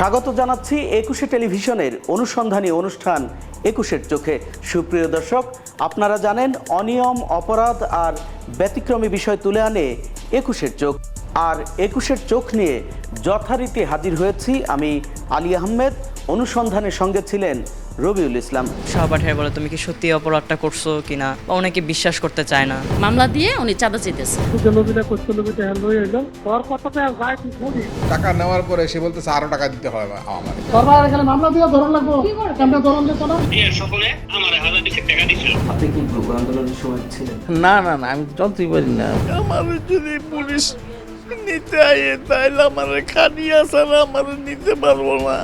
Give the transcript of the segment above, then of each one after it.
স্বাগত জানাচ্ছি একুশে টেলিভিশনের অনুসন্ধানী অনুষ্ঠান একুশের চোখে। সুপ্রিয় দর্শক, আপনারা জানেন অনিয়ম, অপরাধ আর ব্যতিক্রমী বিষয় তুলে আনে একুশের চোখ। আর একুশের চোখ নিয়ে যথারীতি হাজির হয়েছি আমি আলী আহমেদ। অনুসন্ধানের সঙ্গে ছিলেন রবিউল ইসলাম। সহপাঠীরা বলে তুমি কি সত্যি অপরাধটা করছ কিনা বা অনেকে বিশ্বাস করতে চায় না? মামলা দিয়ে উনি চাঁদা চেতেছে হ্যাঁ টাকা নেওয়ার পরে সে বলতেছে আরও টাকা দিতে হয় আমার সরকার এখানে মামলা দিয়ে ধরন লাগবো। কেমন ধরন দিত না দিয়ে সকলে আমার হাজার দিকে টাকা দিছিল। আপনি কি আন্দোলনের সময় ছিলেন? না না না আমি চলতেই পারি না। আমার যদি পুলিশ নিতে আয়ে তাইলে আমার খানিয়া ছাড়া আমার নিতে পারব না।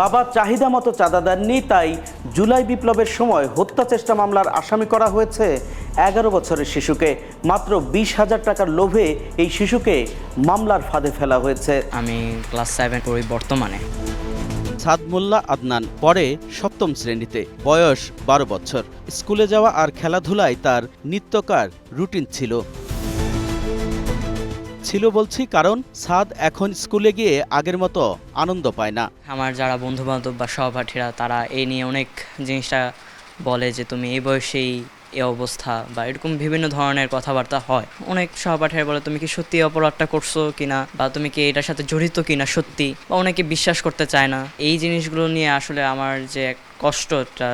বাবা চাহিদা মতো চাঁদা দেননি তাই জুলাই বিপ্লবের সময় হত্যা চেষ্টা মামলার আসামি করা হয়েছে এগারো বছরের শিশুকে। মাত্র বিশ হাজার টাকার লোভে এই শিশুকে মামলার ফাঁদে ফেলা হয়েছে। আমি ক্লাস সেভেন পড়ি বর্তমানে। সাদ মোল্লা আদনান পরে সপ্তম শ্রেণীতে বয়স বারো বছর। স্কুলে যাওয়া আর খেলাধুলায় তার নিত্যকার রুটিন ছিল। ছিল বলছি, কারণ সাদ এখন স্কুলে গিয়ে আগের মতো আনন্দ পায় না। আমার যারা বন্ধু বান্ধব বা সহপাঠীরা, তারা এই নিয়ে অনেক জিনিসটা বলে যে, তুমি এই বয়সেই এ অবস্থা, বা এরকম বিভিন্ন ধরনের কথাবার্তা হয়। অনেক সহপাঠীরা বলে, তুমি কি সত্যি অপরাধটা করছ কিনা? বা তুমি কি এটার সাথে জড়িত কিনা সত্যি? বা অনেকে বিশ্বাস করতে চায় না। এই জিনিসগুলো নিয়ে আসলে আমার যে কষ্টটা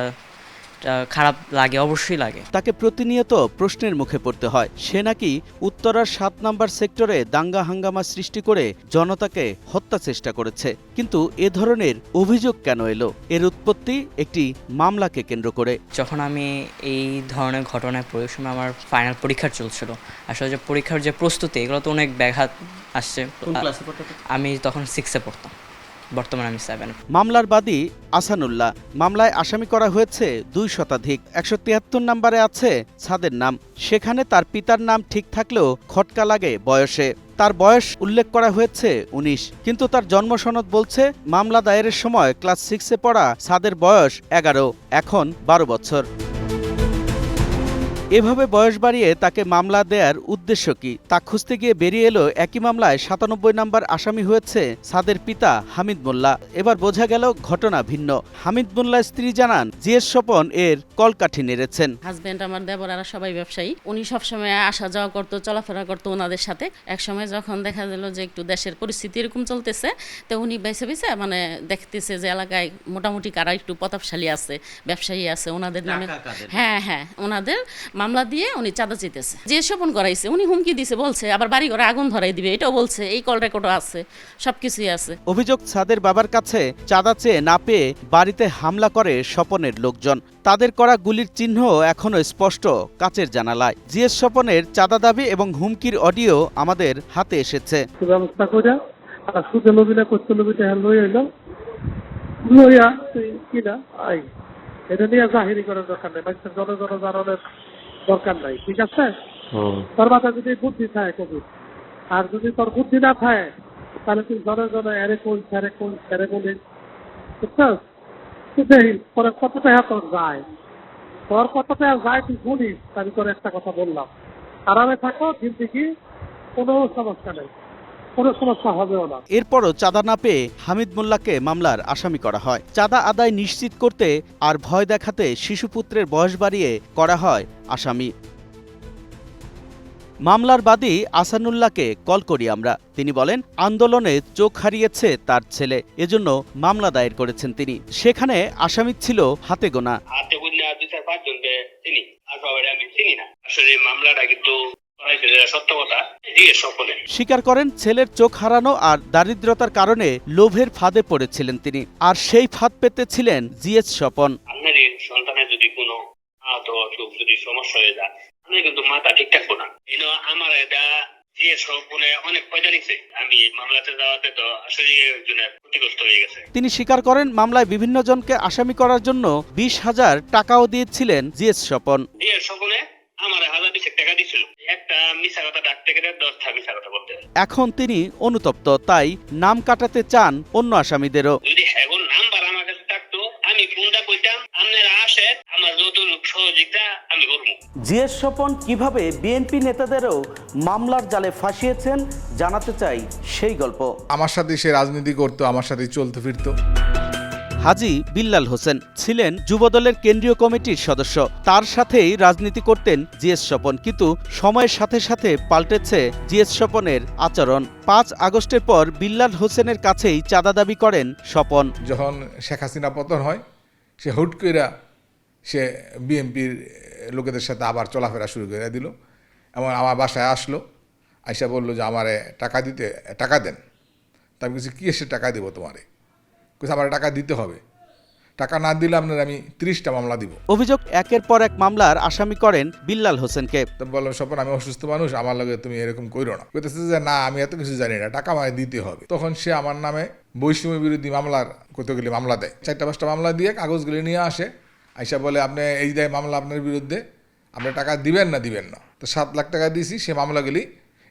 খারাপ লাগে অবশ্যই লাগে। তাকে প্রতিনিয়ত প্রশ্নের মুখে পড়তে হয়। সে নাকি উত্তরার সাত নাম্বার সেক্টরে দাঙ্গা হাঙ্গামা সৃষ্টি করে জনতাকে হত্যা চেষ্টা করেছে। কিন্তু এ ধরনের অভিযোগ কেন এলো? এর উৎপত্তি একটি মামলাকে কেন্দ্র করে। যখন আমি এই ধরনের ঘটনায় পড়ি সময় আমার ফাইনাল পরীক্ষা চলছিল। আসলে যে পরীক্ষার যে প্রস্তুতি এগুলো তো অনেক ব্যাঘাত আসছে। আমি তখন সিক্সে পড়তাম। বর্তমানে আমি সেভেন মামলার বাদী আসানুল্লাহ। মামলায় আসামি করা হয়েছে দুই শতাধিক। একশো তিয়াত্তর নম্বরে আছে ছাদের নাম। সেখানে তার পিতার নাম ঠিক থাকলেও খটকা লাগে বয়সে। তার বয়স উল্লেখ করা হয়েছে উনিশ। কিন্তু তার জন্ম সনদ বলছে মামলা দায়েরের সময় ক্লাস সিক্সে পড়া সাদের বয়স এগারো। এখন বারো বছর। এভাবে বয়স বাড়িয়ে তাকে মামলা দেয়ার উদ্দেশ্য কি? তা খুঁজতে গিয়ে বেরিয়ে এলো একই মামলায় সাতানব্বই নম্বর আসামি হয়েছে সাদের পিতা হামিদ মোল্লা। এবার বোঝা গেল ঘটনা ভিন্ন। হামিদ মোল্লার স্ত্রী জানান জিএস স্বপন এর কলকাঠি নেড়েছেন। হাজবেন্ড আমার দেবরারা সবাই ব্যবসায়ী। উনি সবসময় আসা যাওয়া করতো চলাফেরা করতো ওনাদের সাথে। এক সময় যখন দেখা গেল যে একটু দেশের পরিস্থিতি এরকম চলতেছে তো উনি বেছে বেছে মানে দেখতেছে যে এলাকায় মোটামুটি কারা একটু প্রতাপশালী আছে ব্যবসায়ী আছে ওনাদের নামে হ্যাঁ হ্যাঁ ওনাদের মামলা দিয়ে উনি চাঁদা চেতেছে যে স্বপন করাইছে উনি হুমকি দিছে বলছে আবার বাড়ি ঘরে আগুন ধরাই দিবে। এটাও বলছে এই কল রেকর্ডও আছে সবকিছুই আছে। অভিযোগ ছাদের বাবার কাছে চাঁদা চেয়ে না পেয়ে বাড়িতে হামলা করে স্বপনের লোকজন। তাদের করা গুলির চিহ্ন এখনও স্পষ্ট কাচের জানালায়। জিএস স্বপনের চাঁদা দাবি এবং হুমকির অডিও আমাদের হাতে এসেছে। হ্যাঁ এটা নিয়ে জাহিরি করার দরকার নেই। জানানোর দরকার নাই ঠিক আছে? তোর মাথায় যদি বুদ্ধি থাকে কবি আর যদি তোর বুদ্ধি না থাকে তাহলে তুই জনে জনে এরে কোন স্যারে কোন স্যারে বলিস বুঝছস? তুই পরে কত টাকা তোর যায়? তোর কত টাকা যায় তুই শুনিস তাহলে তোর একটা কথা বললাম। আরামে থাকো জিন্দিগি কোনো সমস্যা নেই। কোনো সমস্যা হবেও না। এরপরও চাঁদা না পেয়ে হামিদ মোল্লাকে মামলার আসামি করা হয়। চাঁদা আদায় নিশ্চিত করতে আর ভয় দেখাতে শিশুপুত্রের বয়স বাড়িয়ে করা হয় আসামি। মামলার বাদী আসানুল্লাহকে কল করি আমরা। তিনি বলেন আন্দোলনে চোখ হারিয়েছে তার ছেলে। এজন্য মামলা দায়ের করেছেন তিনি। সেখানে আসামি ছিল হাতে গোনা। হাতে গুন্না দুই চার পাঁচজনকে চিনি। আর সবাই আমি চিনি না। আসলে মামলাটা কিন্তু স্বীকার করেন ছেলের চোখ হারানো আর দারিদ্রতার কারণে লোভের ফাঁদে পড়েছিলেন তিনি। আর সেই ফাঁদ পেতে ছিলেন জিএস স্বপন। সন্তানের যদি কোনো আহত অসুখ যদি সমস্যা হয়ে যায় আমি কিন্তু মাথা ঠিক থাকব না আমার এটা তিনি স্বীকার করেন মামলায় বিভিন্ন জনকে আসামি করার জন্য বিশ হাজার টাকাও দিয়েছিলেন জিএস স্বপন। দিয়ে সকলে আমার হাজার টাকা দিছিল। একটা মিশা কথা ডাকতে গেলে দশটা মিশা কথা বলতে এখন তিনি অনুতপ্ত তাই নাম কাটাতে চান অন্য আসামিদেরও। যদি হ্যাগো নাম্বার আমার কাছে থাকতো আমি ফোনটা কইতাম আপনারা আসেন আমার যত সহযোগিতা আমি করব। জিএস স্বপন কীভাবে বিএনপি নেতাদেরও মামলার জালে ফাঁসিয়েছেন জানাতে চাই সেই গল্প। আমার সাথে সে রাজনীতি করতো আমার সাথে চলতে ফিরতো। হাজি বিল্লাল হোসেন ছিলেন যুবদলের কেন্দ্রীয় কমিটির সদস্য। তার সাথেই রাজনীতি করতেন জিএস স্বপন। কিন্তু সময়ের সাথে সাথে পাল্টেছে জিএস স্বপনের আচরণ। পাঁচ আগস্টের পর বিল্লাল হোসেনের কাছেই চাঁদা দাবি করেন স্বপন। যখন শেখ হাসিনা পতন হয়, সে হুট সে বিএনপির লোকেদের সাথে আবার চলাফেরা শুরু করে দিল এবং আমার বাসায় আসলো, আইসা বলল যে, আমারে টাকা দিতে, টাকা দেন। তা আমি কিছু কী এসে টাকা দেবো তোমারে? আমার টাকা দিতে হবে। টাকা না দিলে আপনার আমি তিরিশটা মামলা দিব। অভিযোগ একের পর এক মামলার আসামি করেন বিল্লাল হোসেনকে। তো বললাম স্বপন আমি অসুস্থ মানুষ আমার লগে তুমি এরকম কইরো না। কইতেছে যে না আমি এত কিছু জানি না টাকা আমায় দিতে হবে। তখন সে আমার নামে বৈষম্য বিরোধী মামলার কতগুলি মামলা দেয়। চারটা পাঁচটা মামলা দিয়ে কাগজগুলি নিয়ে আসে আইসা বলে আপনি এই দেয় মামলা আপনার বিরুদ্ধে আপনি টাকা দিবেন না দিবেন না। তো সাত লাখ টাকা দিয়েছি সে মামলাগুলি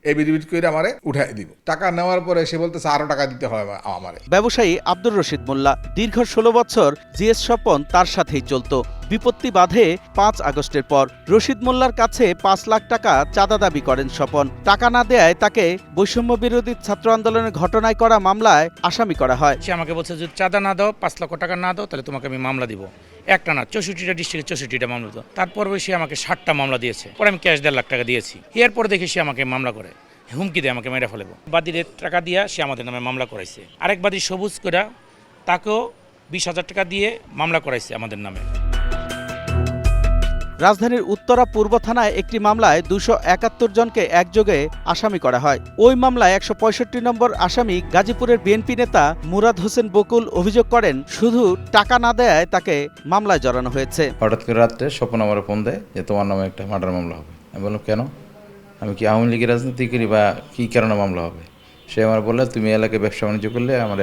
এবিডিবিট করে আমারে উঠাই দিব। টাকা নেওয়ার পরে সে বলতেছে আরও টাকা দিতে হবে আমা- আমারে। ব্যবসায়ী আব্দুর রশিদ মোল্লা দীর্ঘ ষোলো বছর জিএস স্বপন তার সাথেই চলত। বিপত্তি বাধে পাঁচ আগস্টের পর। রশিদ মোল্লার কাছে পাঁচ লাখ টাকা চাঁদা দাবি করেন স্বপন। টাকা না দেয় তাকে বৈষম্য বিরোধী ছাত্র আন্দোলনের ঘটনায় করা মামলায় আসামি করা হয়। সে আমাকে বলছে যদি চাঁদা না দাও, পাঁচ লক্ষ টাকা না দাও, তাহলে তোমাকে আমি মামলা দিব। একটা না, চৌষট্টিটা ডিস্ট্রিক্টে চৌষট্টিটা মামলা দিত। তারপর সে আমাকে ষাটটা মামলা দিয়েছে। পরে আমি ক্যাশ দেড় লাখ টাকা দিয়েছি। এরপর দেখে সে আমাকে মামলা করে। হুমকি দিয়ে, আমাকে মেরে ফেলব বাদীদের টাকা দিয়া সে আমাদের নামে মামলা করাইছে। আরেক বাদী সবুজ করা তাকেও বিশ হাজার টাকা দিয়ে মামলা করাইছে আমাদের নামে। রাজধানীর উত্তরা পূর্ব থানায় একটি মামলায় দুশো একাত্তর জনকে একযোগে আসামি করা হয়। ওই মামলায় একশো পঁয়ষট্টি নম্বর আসামি গাজীপুরের বিএনপি নেতা মুরাদ হোসেন বকুল অভিযোগ করেন, শুধু টাকা না দেয় তাকে মামলায় জড়ানো হয়েছে। হঠাৎ করে রাত্রে স্বপন আমার ফোন দেয় যে তোমার নামে একটা মার্ডার মামলা হবে। আমি বললাম, কেন? আমি কি আওয়ামী লীগের রাজনীতি করি বা কী কারণে মামলা হবে? সে আমার বললে, তুমি এলাকায় ব্যবসা বাণিজ্য করলে আমার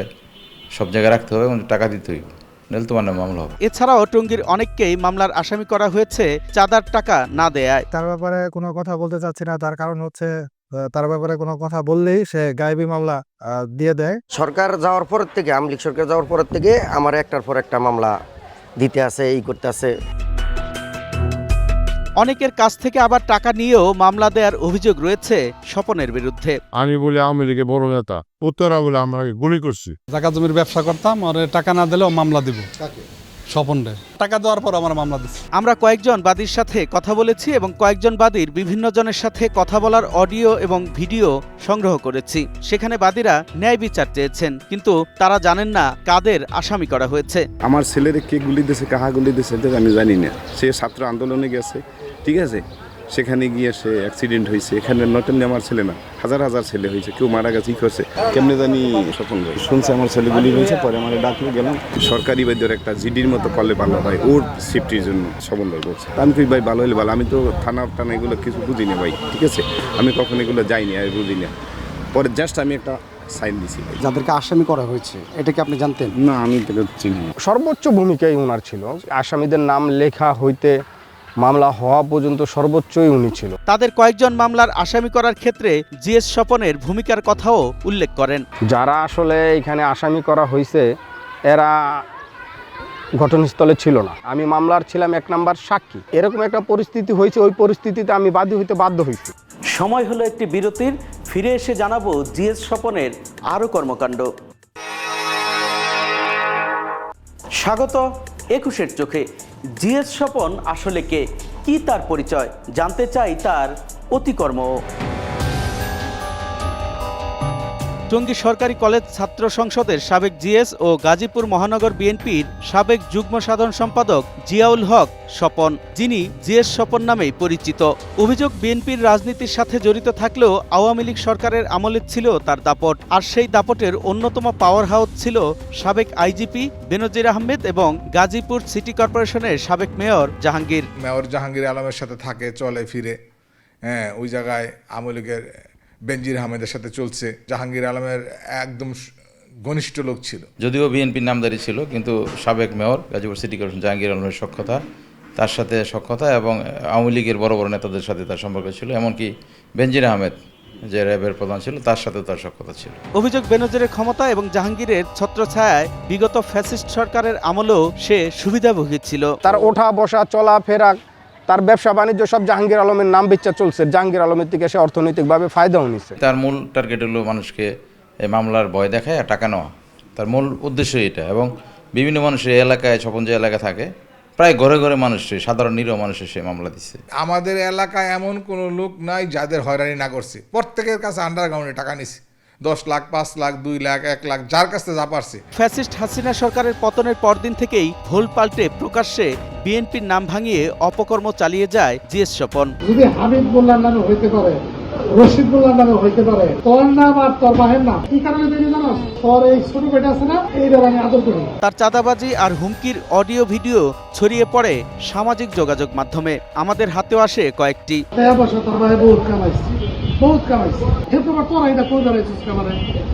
সব জায়গায় রাখতে হবে এবং টাকা দিতে হইব। মামলা হবে। এছাড়াও টঙ্গীর অনেককেই মামলার আসামি করা হয়েছে চাঁদার টাকা না দেয়ায়। তার ব্যাপারে কোনো কথা বলতে চাচ্ছি না তার কারণ হচ্ছে আহ, তার ব্যাপারে কোনো কথা বললেই সে গায়েবী মামলা আহ, দিয়ে দেয়। সরকার যাওয়ার পর থেকে আমলিক সরকার যাওয়ার পর থেকে আমার একটার পর একটা মামলা দিতে আছে এই করতে আছে অনেকের কাছ থেকে আবার টাকা নিয়েও মামলা দেওয়ার অভিযোগ রয়েছে স্বপনের বিরুদ্ধে। আমি বলি আওয়ামী লীগের বড় নেতা উত্তরা বলে আমাকে গুলি করছি। জায়গা জমির ব্যবসা করতাম আর টাকা না দিলেও মামলা দিব। স্বপন রে টাকা দেওয়ার পর আমার মামলা দিচ্ছে আমরা কয়েকজন বাদীর সাথে কথা বলেছি এবং কয়েকজন বাদীর বিভিন্ন জনের সাথে কথা বলার অডিও এবং ভিডিও সংগ্রহ করেছি। সেখানে বাদীরা ন্যায় বিচার চেয়েছেন কিন্তু তারা জানেন না কাদের আসামি করা হয়েছে। আমার ছেলেরে কে গুলি দিয়েছে কাহা গুলি দিয়েছে আমি জানি না। সে ছাত্র আন্দোলনে গেছে ঠিক আছে? সেখানে গিয়ে সে অ্যাক্সিডেন্ট হয়েছে এখানে নটেনলি আমার ছেলে না হাজার হাজার ছেলে হয়েছে কেউ মারা গেছে কি করছে? কেমনে জানি স্বপন ভাই শুনছে আমার ছেলে গুলি হয়েছে পরে আমার ডাকলে গেলাম। সরকারি বৈদ্যর একটা জিডির মতো করলে ভালো হয় ওর সেফটির জন্য স্বপন ভাই বলছে আমি কই ভাই ভালো হলে ভালো। আমি তো থানা টানা এগুলো কিছু বুঝি না ভাই ঠিক আছে? আমি কখন এগুলো যাইনি আর বুঝি না পরে জাস্ট আমি একটা সাইন দিছি যাদেরকে আসামি করা হয়েছে এটা কি আপনি জানতেন? না আমি চিনি না। সর্বোচ্চ ভূমিকাই ওনার ছিল। আসামিদের নাম লেখা হইতে মামলা হওয়া পর্যন্ত সর্বোচ্চই উনি ছিল। তাদের কয়েকজন মামলার আসামি করার ক্ষেত্রে জিএস স্বপনের ভূমিকার কথাও উল্লেখ করেন। যারা আসলে এখানে আসামি করা হয়েছে এরা ঘটনাস্থলে ছিল না। আমি মামলার ছিলাম এক নাম্বার সাক্ষী। এরকম একটা পরিস্থিতি হয়েছে ওই পরিস্থিতিতে আমি বাদী হইতে বাধ্য হয়েছি সময় হলো একটি বিরতির ফিরে এসে জানাব জিএস স্বপনের আরও কর্মকাণ্ড। স্বাগত একুশের চোখে। জিএস স্বপন আসলে কে? কি তার পরিচয়? জানতে চাই তার অতিকর্ম। টঙ্গী সরকারি কলেজ ছাত্র সংসদের সাবেক জিএস ও গাজীপুর মহানগর বিএনপির সাবেক যুগ্ম সাধারণ সম্পাদক জিয়াউল হক স্বপন, যিনি জিএস স্বপন নামেই পরিচিত। অভিযোগ বিএনপির রাজনীতির সাথে জড়িত থাকলেও আওয়ামী লীগ সরকারের আমলে ছিল তার দাপট। আর সেই দাপটের অন্যতম পাওয়ার হাউস ছিল সাবেক আইজিপি বেনজির আহমেদ এবং গাজীপুর সিটি কর্পোরেশনের সাবেক মেয়র জাহাঙ্গীর। মেয়র জাহাঙ্গীর আলমের সাথে থাকে, চলে, ফিরে। হ্যাঁ ওই জায়গায় আওয়ামী লীগের বেনজির আহমেদের সাথে চলছে। জাহাঙ্গীর আলমের একদম ঘনিষ্ঠ লোক ছিল। যদিও বিএনপির নামদারি ছিল কিন্তু সাবেক mayor Gazipur city corporation Jahangir আলমের সক্ষতা তার সাথে সক্ষতা এবং আওয়ামী লীগের বড় বড় নেতাদের সাথে তার সম্পর্ক ছিল এমনকি বেনজির আহমেদ যে র্যাবের প্রধান ছিল তার সাথেও তার সক্ষতা ছিল। অভিযোগ বেনজিরের ক্ষমতা এবং জাহাঙ্গীরের ছত্রছায়ায় বিগত ফ্যাসিস্ট সরকারের আমলেও সে সুবিধাভোগী ছিল। তার ওঠা বসা চলা ফেরা তার ব্যবসা বাণিজ্য সব জাহাঙ্গীর আলমের নাম বেচা চলছে। জাহাঙ্গীর আলমের থেকে সে অর্থনৈতিকভাবে ফায়দাও নিছে। তার মূল টার্গেট হলো মানুষকে এই মামলার ভয় দেখায় আর টাকা নেওয়া। তার মূল উদ্দেশ্য এটা এবং বিভিন্ন মানুষের এই এলাকায় স্বপন যে এলাকা থাকে প্রায় ঘরে ঘরে মানুষ সাধারণ নিরীহ মানুষের সে মামলা দিচ্ছে আমাদের এলাকায় এমন কোনো লোক নাই যাদের হয়রানি না করছে। প্রত্যেকের কাছে আন্ডারগ্রাউন্ডে টাকা নিছে। দশ লাখ পাঁচ লাখ দুই লাখ এক লাখ যার কাছে যা পারছে। ফ্যাসিস্ট হাসিনা সরকারের পতনের পরদিন থেকেই ভুল পাল্টে প্রকাশ্যে বিএনপির নাম ভাঙিয়ে অপকর্ম চালিয়ে যায় জিএস স্বপন। যদি হাবিব মোল্লার নামে হইতে পারে রশিদ মোল্লার নামে হইতে পারে তোর নাম আর তোর মাহের নাম কি কারণে দেরি জানো? তোর এই ছোট বেটা আছে না এইবার আমি আদর করি। তার চাঁদাবাজি আর হুমকির অডিও ভিডিও ছড়িয়ে পড়ে সামাজিক যোগাযোগ মাধ্যমে। আমাদের হাতেও আসে কয়েকটি। তোর ভাই বহুত কামাইছে। বহুত কামাইছে হেতু তোমার তোরা এটা কই বেড়াইছিস কামারে?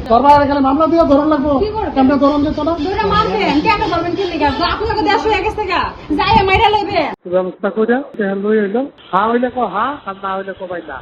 তোর ভাই গেলে মামলা দিয়ে ধরন লাগবো? কেমনে ধরন দিত না কইরা করে লই হইল হা হইলে কো হা আর না হইলে কো ভাই না।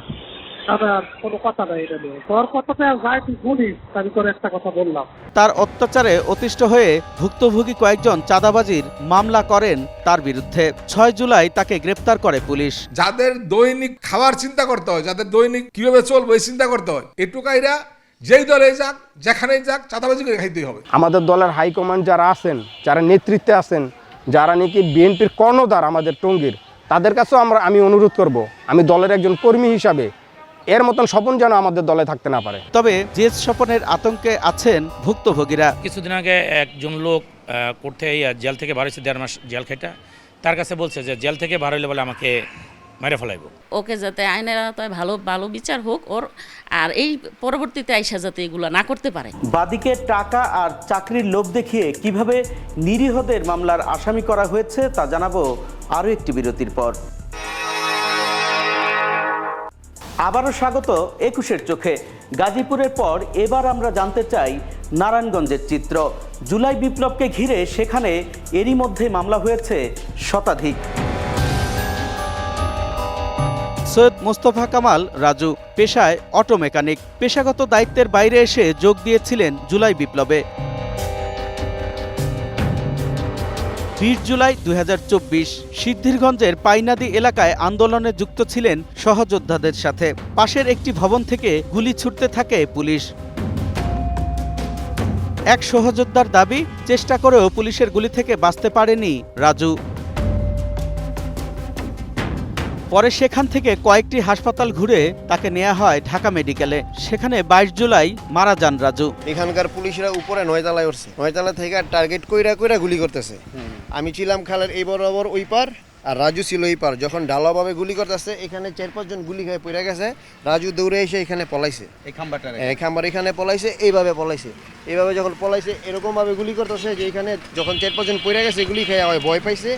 কোনো কথা নাই এটা নিয়ে। তোর কথাতে যাই তুই শুনিস আমি তোর একটা কথা বললাম। তার অত্যাচারে অতিষ্ঠ হয়ে ভুক্তভোগী কয়েকজন চাঁদাবাজির মামলা করেন তার বিরুদ্ধে। ছয় জুলাই তাকে গ্রেপ্তার করে পুলিশ। যাদের দৈনিক খাবার চিন্তা করতে হয় যাদের দৈনিক কীভাবে চলবে এই চিন্তা করতে হয় এটুকাইরা যেই দলে যাক যেখানেই যাক চাঁদাবাজি করে খাইতেই হবে। আমাদের দলের হাইকমান্ড যারা আছেন যারা নেতৃত্বে আছেন যারা নাকি বিএনপির কর্ণধার আমাদের টঙ্গীর তাদের কাছেও আমরা আমি অনুরোধ করব আমি দলের একজন কর্মী হিসাবে এর মতন স্বপন যেন আমাদের দলে থাকতে না পারে। তবে যে স্বপনের আতঙ্কে আছেন ভুক্তভোগীরা। কিছুদিন আগে একজন লোক করতে এই জেল থেকে বার হয়েছে দেড় মাস জেল খেটা তার কাছে বলছে যে জেল থেকে বার হইলে বলে আমাকে মেরে ফেলাইবো। ওকে যাতে আইনের আওতায় ভালো ভালো বিচার হোক ওর আর এই পরবর্তীতে আইসা যাতে এগুলো না করতে পারে। বাদীকে টাকা আর চাকরির লোভ দেখিয়ে কীভাবে নিরীহদের মামলার আসামি করা হয়েছে তা জানাব আরও একটি বিরতির পর। আবারও স্বাগত একুশের চোখে। গাজীপুরের পর এবার আমরা জানতে চাই নারায়ণগঞ্জের চিত্র। জুলাই বিপ্লবকে ঘিরে সেখানে এরই মধ্যে মামলা হয়েছে শতাধিক। সৈয়দ মোস্তফা কামাল, রাজু, পেশায় অটো মেকানিক পেশাগত দায়িত্বের বাইরে এসে যোগ দিয়েছিলেন জুলাই বিপ্লবে। বিশ জুলাই দু হাজার চব্বিশ সিদ্ধিরগঞ্জের পাইনাদি এলাকায় আন্দোলনে যুক্ত ছিলেন সহযোদ্ধাদের সাথে। পাশের একটি ভবন থেকে গুলি ছুটতে থাকে পুলিশ। এক সহযোদ্ধার দাবি, চেষ্টা করেও পুলিশের গুলি থেকে বাঁচতে পারেনি রাজু। পরে সেখান থেকে কয়েকটি হাসপাতাল ঘুরে তাকে নেওয়া হয় ঢাকা মেডিকেলে। সেখানে বাইশ জুলাই মারা যান রাজু। এখানকার পুলিশরা উপরে নয়তলায় উঠছে। নয়তলা থেকে টার্গেট কইরা কইরা গুলি করতেছে। আমি ছিলাম খালের এই বরাবর ওই পার আর রাজু ছিল এই পার। যখন ঢালাওভাবে গুলি করতেছে এখানে চার পাঁচজন গুলি খেয়ে পড়ে গেছে। রাজু দৌড়ে এসে এখানে পলাইছে। এই খাম্বাটা এই খাম্বার এখানে পলাইছে এইভাবে পলাইছে। এইভাবে যখন পলাইছে এরকমভাবে গুলি করতেছে যে এখানে যখন চার পাঁচজন পড়ে গেছে গুলি খেয়ে ভয় পাইছে।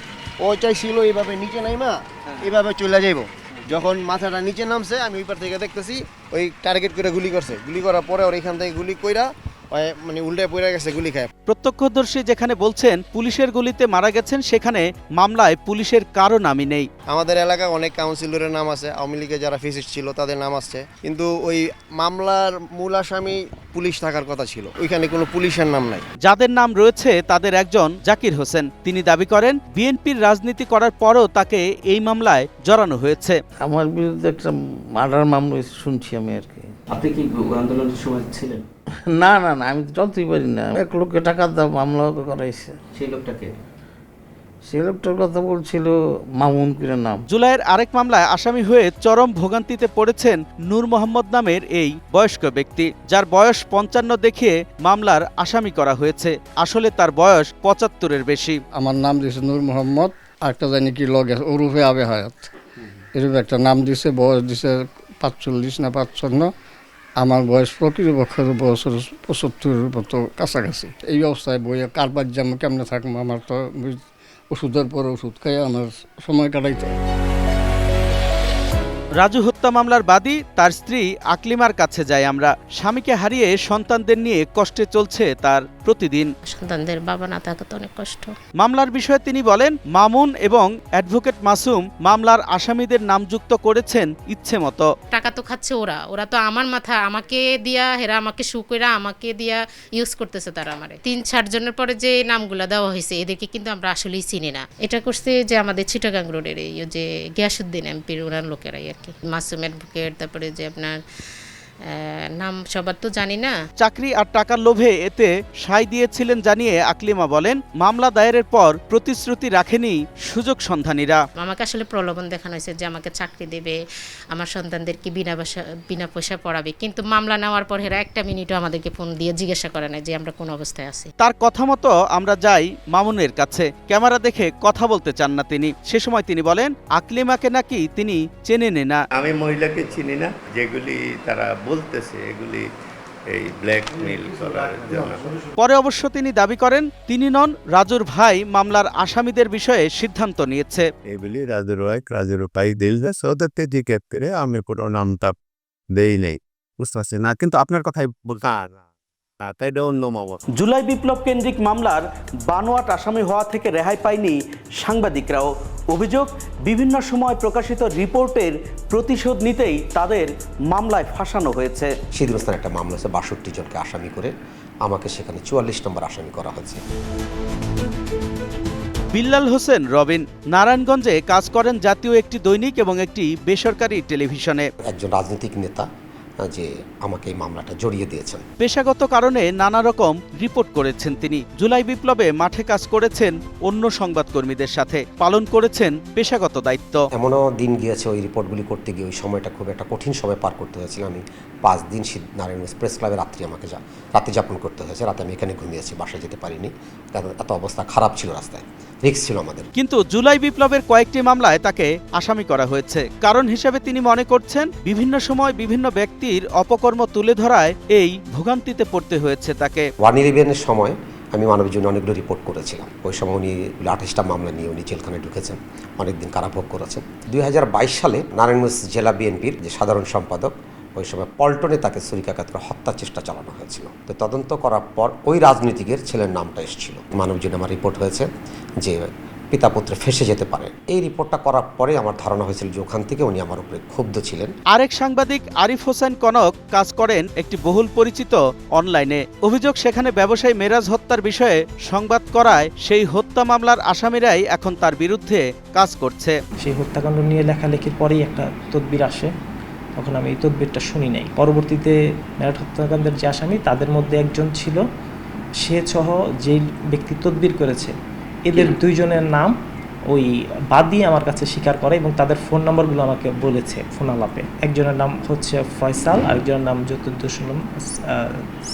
ও চাইছিল এইভাবে নিচে নাইমা এইভাবে চলে যাইব। যখন মাথাটা নিচে নামছে আমি ওই পার থেকে দেখতেছি ওই টার্গেট করে গুলি করছে। গুলি করার পরে ওর এখান থেকে গুলি কইরা মানে উল্টে পড়ে গেছে গুলি খায়। প্রত্যক্ষদর্শী যেখানে বলছেন পুলিশের গুলিতে মারা গেছেন সেখানে মামলায় পুলিশের কারও নামই নেই। আমাদের এলাকায় অনেক কাউন্সিলরের নাম আছে আওয়ামী লীগের যারা ফিসিস্ট ছিল তাদের নাম আসছে কিন্তু ওই মামলার মূল আসামি পুলিশ থাকার কথা ছিল। ওইখানে কোনো পুলিশের নাম নাই। যাদের নাম রয়েছে তাদের একজন জাকির হোসেন। তিনি দাবি করেন বিএনপির রাজনীতি করার পরও তাকে এই মামলায় জড়ানো হয়েছে। আমার বিরুদ্ধে একটা মার্ডার মামলা শুনছি আমি আর কি। আপনি কি আন্দোলনের সময় ছিলেন? না না না আমি তো চলতেই পারি না। এক লোককে টাকা দেওয়া মামলা করাইছে। সেই লোকটাকে সে লোকটার কথা বলছিল মামুন করে নাম। জুলাইয়ের আরেক মামলায় আসামি হয়ে চরম ভোগান্তিতে পড়েছেন নূর মোহাম্মদ নামের এই বয়স্ক ব্যক্তি যার বয়স পঞ্চান্ন দেখিয়ে মামলার আসামি করা হয়েছে। আসলে তার বয়স পঁচাত্তরের বেশি। আমার নাম দিয়েছে নূর মোহাম্মদ আরেকটা জানি কি লগে ওরূপে আবে হায়াত। এরূপে একটা নাম দিছে বয়স দিছে পাঁচচল্লিশ না পাঁচপান্ন আমার বয়স প্রকৃতপক্ষের বছর পঁচাত্তর মতো কাছাকাছি এই অবস্থায় বইয়ে কারবার আমি কেমনে থাকব আমার তো ওষুধের পর ওষুধ খাই আমার সময় কাটাইতে। রাজু হত্যা মামলার বাদী তার স্ত্রী আকলিমার কাছে যাই আমরা। স্বামীকে হারিয়ে সন্তানদের নিয়ে কষ্টে চলছে তার প্রতিদিন। সন্তানদের বাবা না থাকা তো অনেক কষ্ট। মামলার বিষয়ে তিনি বলেন মামুন এবং অ্যাডভোকেট মাসুম মামলার আসামিদের নামযুক্ত করেছেন ইচ্ছে মতো। টাকা তো খাচ্ছে ওরা। ওরা তো আমার মাথা আমাকে দিয়া হেরা আমাকে শু কইরা আমাকে দিয়া ইউজ করতেছে তারা আমারে। তিন ষাট জনের পরে যে নামগুলা দেওয়া হয়েছে এদেরকে কিন্তু আমরা আসলেই চিনি না। এটা করছে যে আমাদের চিটাগাং রোডের এই যে গিয়াসুদ্দিন এমপির ওনার লোকেরাই আর কি। মাসুম অ্যাডভোকেট তারপরে যে আপনার নাম সবার তো জানি না। চাকরি আর টাকার লোভে এতে সাই দিয়েছিলেন জানিয়ে আকলিমা বলেন মামলা দায়েরের পর প্রতিশ্রুতি রাখেনি সুযোগ সন্ধানীরা। আমাকে আসলে প্রলোভন দেখানো হয়েছে যে আমাকে চাকরি দেবে আমার সন্তানদেরকে বিনা পয়সা বিনা পয়সা পড়াবে। কিন্তু মামলা নেওয়ার পর এরা একটা মিনিটও আমাদেরকে ফোন দিয়ে জিজ্ঞাসা করে না যে আমরা কোন অবস্থায় আছি। তার কথা মতো আমরা যাই মামুনের কাছে ক্যামেরা দেখে কথা বলতে চান না তিনি। সে সময় তিনি বলেন আকলিমাকে নাকি তিনি চেনে না। আমি মহিলাকে চিনি না যেগুলি তারা বলতেছে এগুলি এই ব্ল্যাকমেইল করার জন্য। পরে অবশ্য তিনি দাবি করেন তিনি নন রাজুর ভাই মামলার আসামিদের বিষয়ে সিদ্ধান্ত নিয়েছে। এগুলি রাজুর ভাই রাজুর ভাই দিল ওদেরকে জিজ্ঞেস করে আমি কোনো নামটা দেই নেই। বুঝতে পারছি না কিন্তু আপনার কথাই বল- জুলাই বিপ্লব কেন্দ্রিক মামলার বানোয়াট আসামি হওয়া থেকে রেহাই পায়নি সাংবাদিকরাও। অভিযোগ বিভিন্ন সময় প্রকাশিত রিপোর্টের প্রতিশোধ নিতেই তাদের মামলায় ফাঁসানো হয়েছে। শীতগ্রস্তান একটা মামলা হচ্ছে বাষট্টি জনকে আসামি করে আমাকে সেখানে চুয়াল্লিশ নম্বর আসামি করা হয়েছে। বিল্লাল হোসেন রবিন নারায়ণগঞ্জে কাজ করেন জাতীয় একটি দৈনিক এবং একটি বেসরকারি টেলিভিশনে। একজন রাজনৈতিক নেতা যে আমাকে এই মামলাটা জড়িয়ে দিয়েছেন। পেশাগত কারণে নানা রকম রিপোর্ট করেছেন তিনি। জুলাই বিপ্লবে মাঠে কাজ করেছেন অন্য সংবাদকর্মীদের সাথে। পালন করেছেন পেশাগত দায়িত্ব। এমনও দিন গিয়েছে ওই রিপোর্টগুলি করতে গিয়ে ওই সময়টা খুব একটা কঠিন সময় পার করতে হয়েছিল। আমি পাঁচ দিন শীত নারায়ণগঞ্জ প্রেস ক্লাবে রাত্রি আমাকে যা রাত্রি যাপন করতে হয়েছে। রাতে আমি এখানে ঘুমিয়েছি বাসায় যেতে পারিনি। কারণ এত অবস্থা খারাপ ছিল রাস্তায়। রিস্ক ছিল আমাদের। কিন্তু জুলাই বিপ্লবের কয়েকটি মামলায় তাকে আসামি করা হয়েছে। কারণ হিসেবে তিনি মনে করছেন বিভিন্ন সময় বিভিন্ন ব্যক্তির অপকর্ম তুলে ধরায় এই ভোগান্তিতে পড়তে হয়েছে তাকে। ওয়ান ইলেভেনের সময় আমি মানবের জন্য অনেকগুলো রিপোর্ট করেছিলাম। ওই সময় উনি আঠাশটা মামলা নিয়ে উনি জেলখানায় ঢুকেছেন। অনেকদিন কারাভোগ করেছেন। দুই হাজার বাইশ সালে নারায়ণগঞ্জ জেলা বিএনপির যে সাধারণ সম্পাদক ওই সময় পল্টনে তাকে ছুরিকাঘাত করে হত্যার চেষ্টা চালানো হয়েছিল। তো তদন্ত করার পর ওই রাজনীতিকের ছেলের নামটা এসেছিল। মানব জন্য আমার রিপোর্ট হয়েছে যে পিতা পুত্রে ফেসে যেতে পারে। এই রিপোর্টটা করার পরে আমার ধারণা হয়েছিল যে ওখান থেকে উনি আমার উপরে ক্ষুব্ধ ছিলেন। আরেক সাংবাদিক আরিফ হোসেন কনক কাজ করেন একটি বহুল পরিচিত অনলাইনে। অভিযোগ সেখানে ব্যবসায়ী মেরাজ হত্যার বিষয়ে সংবাদ করায় সেই হত্যা মামলার আসামিরাই এখন তার বিরুদ্ধে কাজ করছে। সেই হত্যাকাণ্ড নিয়ে লেখালেখির পরেই একটা তদবির আসে। তখন আমি এই তদবিরটা শুনি নাই। পরবর্তীতে মেরাট হত্যাকাণ্ডের যে আসামি, তাদের মধ্যে একজন ছিল। সে সহ যে ব্যক্তি তদবির করেছে, এদের দুইজনের নাম ওই বাদী আমার কাছে স্বীকার করে এবং তাদের ফোন নম্বরগুলো আমাকে বলেছে ফোন আলাপে একজনের নাম হচ্ছে ফয়সাল, আরেকজনের নাম জ্যোতিদ্দুসলম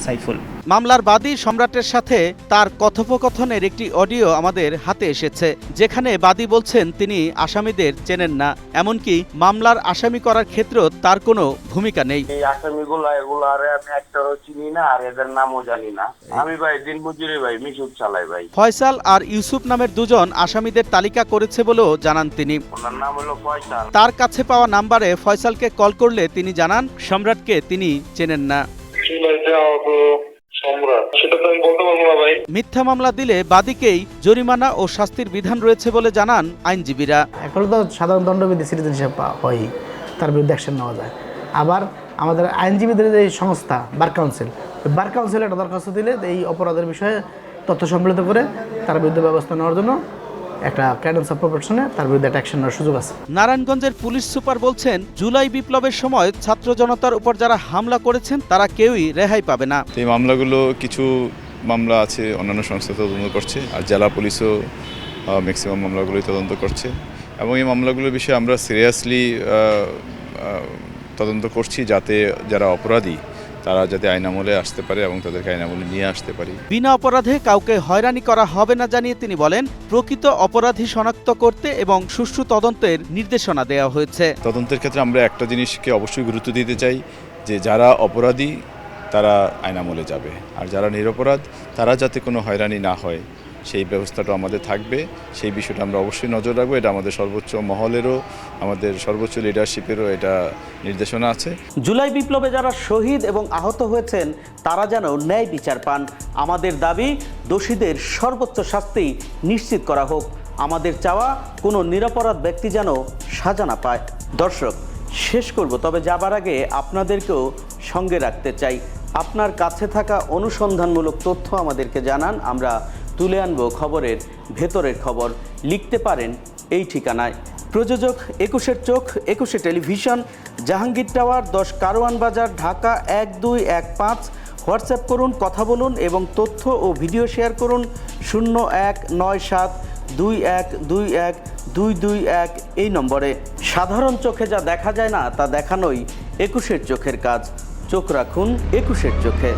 সাইফুল। মামলার বাদী সম্রাটের সাথে তার কথোপকথনের একটি অডিও আমাদের হাতে এসেছে যেখানে বাদী বলছেন তিনি আসামিদের চেনেন না। এমনকি মামলার আসামি করার ক্ষেত্রেও তার কোনো ভূমিকা নেই। এই আসামিগুলো এগুলো আরে আমি একটারও চিনি না আর এদের নামও জানি না। আমি ভাই দিন মজুরি ভাই মিশুক চালাই ভাই। ফয়সাল আর ইউসুফ নামের দুজন আসামিদের তালিকা করেছে বলেও জানান তিনি। ওনার নাম হলো ফয়সাল। তার কাছে পাওয়া নাম্বারে ফয়সালকে কল করলে তিনি জানান সম্রাটকে তিনি চেনেন না। সেটা তো আমি বলতে পারব না ভাই। মিথ্যা মামলা দিলে বাদীকেই জরিমানা ও শাস্তির বিধান রয়েছে বলে জানান আইনজীবীরা। এখন তো সাধারণ দণ্ডবিধি সিটিজেন হিসেবে হয় তার বিরুদ্ধে অ্যাকশন নেওয়া যায়। আবার আমাদের আইনজীবীদের যে সংস্থা বার কাউন্সিল বার কাউন্সিল একটা দরখাস্ত দিলে এই অপরাধের বিষয়ে তথ্য সম্মিলিত করে তার বিরুদ্ধে ব্যবস্থা নেওয়ার জন্য একটা ক্যাডেন্স অফ প্রপারেশনে তার বিরুদ্ধে একটা অ্যাকশন নেওয়ার সুযোগ আছে। নারায়ণগঞ্জের পুলিশ সুপার বলছেন জুলাই বিপ্লবের সময় ছাত্র জনতার উপর যারা হামলা করেছেন তারা কেউই রেহাই পাবে না। এই মামলাগুলো কিছু মামলা আছে অন্যান্য সংস্থা তদন্ত করছে আর জেলা পুলিশও ম্যাক্সিমাম মামলাগুলোই তদন্ত করছে। এবং এই মামলাগুলোর বিষয়ে আমরা সিরিয়াসলি তদন্ত করছি যাতে যারা অপরাধী তারা যাতে আইনামলে আসতে পারে এবং তাদেরকে আইনামলে নিয়ে আসতে পারি। বিনা অপরাধে কাউকে হয়রানি করা হবে না জানিয়ে তিনি বলেন প্রকৃত অপরাধী শনাক্ত করতে এবং সুষ্ঠু তদন্তের নির্দেশনা দেওয়া হয়েছে। তদন্তের ক্ষেত্রে আমরা একটা জিনিসকে অবশ্যই গুরুত্ব দিতে চাই যে যারা অপরাধী তারা আইনামলে যাবে। আর যারা নিরপরাধ তারা যাতে কোনো হয়রানি না হয়। সেই ব্যবস্থাটা আমাদের থাকবে। সেই বিষয়টা আমরা অবশ্যই নজর রাখব। এটা আমাদের সর্বোচ্চ মহলেরও, আমাদের সর্বোচ্চ লিডারশিপেরও এটা নির্দেশনা আছে। জুলাই বিপ্লবে যারা শহীদ এবং আহত হয়েছেন, তারা যেন ন্যায় বিচার পান। আমাদের দাবি, দোষীদের সর্বোচ্চ শাস্তি নিশ্চিত করা হোক। আমাদের চাওয়া, কোনো নিরাপরাধ ব্যক্তি যেন সাজা না পায়। দর্শক, শেষ করব, তবে যাবার আগে আপনাদেরকেও সঙ্গে রাখতে চাই। আপনার কাছে থাকা অনুসন্ধানমূলক তথ্য আমাদেরকে জানান। আমরা তুলে আনব খবরের ভেতরের খবর। লিখতে পারেন এই ঠিকানায়। প্রযোজক, একুশের চোখ, একুশে টেলিভিশন, জাহাঙ্গীর টাওয়ার, দশ কারওয়ান বাজার, ঢাকা এক দুই এক পাঁচ। হোয়াটসঅ্যাপ করুন, কথা বলুন এবং তথ্য ও ভিডিও শেয়ার করুন শূন্য এক নয় সাত দুই এক দুই এক দুই দুই এক এই নম্বরে। সাধারণ চোখে যা দেখা যায় না, তা দেখানোই একুশের চোখের কাজ। চোখ রাখুন একুশের চোখে।